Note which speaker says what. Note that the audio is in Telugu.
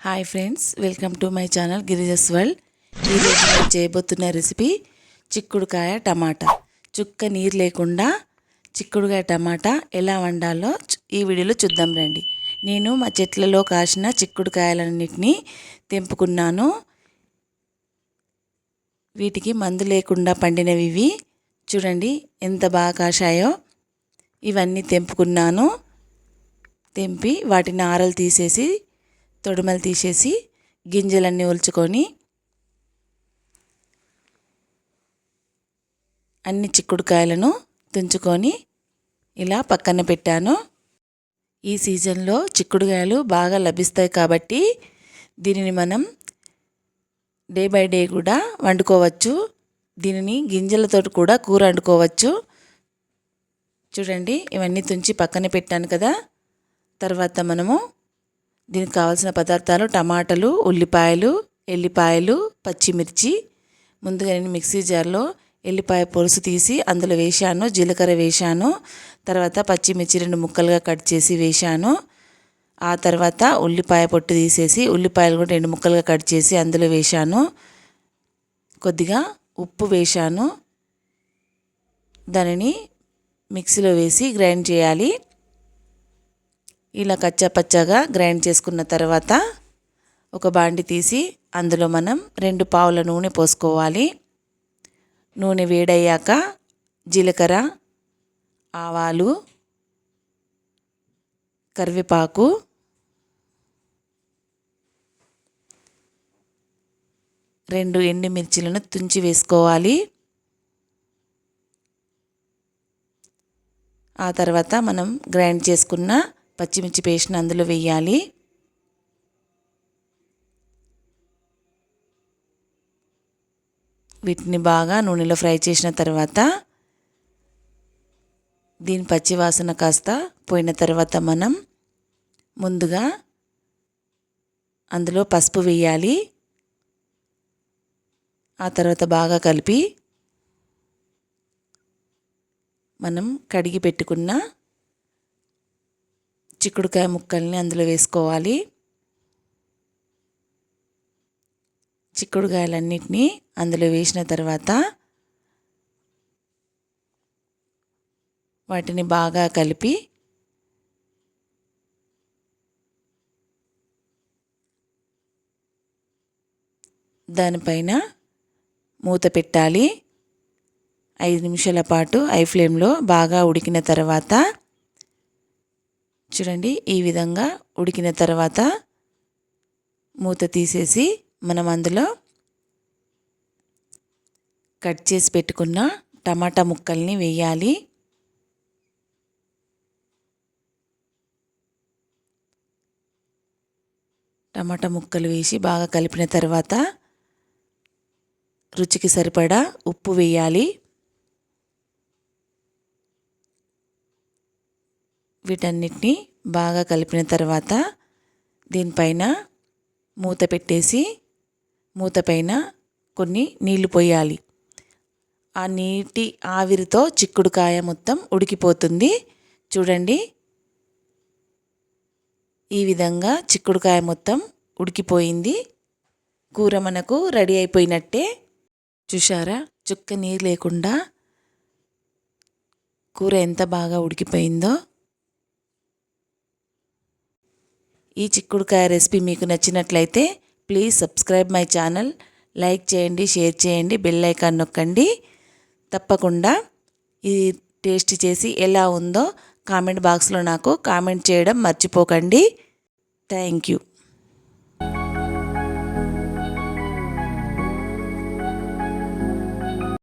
Speaker 1: Hi friends welcome to my channel Girija's world ఈరోజు నేను చేయబోతున్న రెసిపీ చిక్కుడుకాయ టమాటా. చుక్క నీరు లేకుండా చిక్కుడుకాయ టమాటా ఎలా వండాలో ఈ వీడియోలో చూద్దాం రండి. నేను మా చెట్లలో కాసిన చిక్కుడుకాయలన్నిటినీ తెంపుకున్నాను. వీటికి మందు లేకుండా పండినవి ఇవి. చూడండి ఎంత బాగా కాశాయో. ఇవన్నీ తెంపుకున్నాను. తెంపి వాటిని ఆరలు తీసేసి తొడుమలు తీసేసి గింజలన్నీ ఒలుచుకొని అన్ని చిక్కుడుకాయలను తుంచుకొని ఇలా పక్కన పెట్టాను. ఈ సీజన్లో చిక్కుడుకాయలు బాగా లభిస్తాయి కాబట్టి దీనిని మనం డే బై డే కూడా వండుకోవచ్చు. దీనిని గింజలతో కూడా కూర వండుకోవచ్చు. చూడండి ఇవన్నీ తుంచి పక్కన పెట్టాను కదా. తర్వాత మనము దీనికి కావాల్సిన పదార్థాలు టమాటాలు ఉల్లిపాయలు ఎల్లిపాయలు పచ్చిమిర్చి. ముందుగా నేను మిక్సీ జార్లో ఎల్లిపాయ పొలుసు తీసి అందులో వేశాను జీలకర్ర వేశాను. తర్వాత పచ్చిమిర్చి రెండు ముక్కలుగా కట్ చేసి వేశాను. ఆ తర్వాత ఉల్లిపాయ పొట్టు తీసేసి ఉల్లిపాయలు కూడా రెండు ముక్కలుగా కట్ చేసి అందులో వేశాను. కొద్దిగా ఉప్పు వేశాను. దానిని మిక్సీలో వేసి గ్రైండ్ చేయాలి. ఇలా కచ్చా పచ్చాగా గ్రైండ్ చేసుకున్న తర్వాత ఒక బాండి తీసి అందులో మనం రెండు పావుల నూనె పోసుకోవాలి. నూనె వేడయ్యాక జీలకర్ర ఆవాలు కరివేపాకు రెండు ఎండుమిర్చిలను తుంచి వేసుకోవాలి. ఆ తర్వాత మనం గ్రైండ్ చేసుకున్న పచ్చిమిర్చి పేస్ట్ని అందులో వేయాలి. వీటిని బాగా నూనెలో ఫ్రై చేసిన తర్వాత దీని పచ్చివాసన కాస్త పోయిన తర్వాత మనం ముందుగా అందులో పసుపు వేయాలి. ఆ తర్వాత బాగా కలిపి మనం కడిగి పెట్టుకున్న చిక్కుడుకాయ ముక్కల్ని అందులో వేసుకోవాలి. చిక్కుడుకాయలన్నిటినీ అందులో వేసిన తర్వాత వాటిని బాగా కలిపి దానిపైన మూత పెట్టాలి. ఐదు నిమిషాల పాటు ఐ ఫ్లేమ్లో బాగా ఉడికిన తర్వాత చూడండి ఈ విధంగా ఉడికిన తర్వాత మూత తీసేసి మనం అందులో కట్ చేసి పెట్టుకున్న టమాటా ముక్కల్ని వేయాలి. టమాటా ముక్కలు వేసి బాగా కలిపిన తర్వాత రుచికి సరిపడా ఉప్పు వేయాలి. వీటన్నిటిని బాగా కలిపిన తర్వాత దీనిపైన మూత పెట్టేసి మూత పైన కొన్ని నీళ్ళు పోయాలి. ఆ నీటి ఆవిరితో చిక్కుడుకాయ మొత్తం ఉడికిపోతుంది. చూడండి. ఈ విధంగా చిక్కుడుకాయ మొత్తం ఉడికిపోయింది. కూర మనకు రెడీ అయిపోయినట్టే. చూసారా చుక్క నీరు లేకుండా కూర ఎంత బాగా ఉడికిపోయిందో. ఈ చిక్కుడుకాయ రెసిపీ మీకు నచ్చినట్లయితే please subscribe my channel like చేయండి షేర్ చేయండి బెల్ ఐకాన్ నొక్కండి. తప్పకుండా ఇది టేస్ట్ చేసి ఎలా ఉందో కామెంట్ బాక్స్లో నాకు కామెంట్ చేయడం మర్చిపోకండి. Thank you.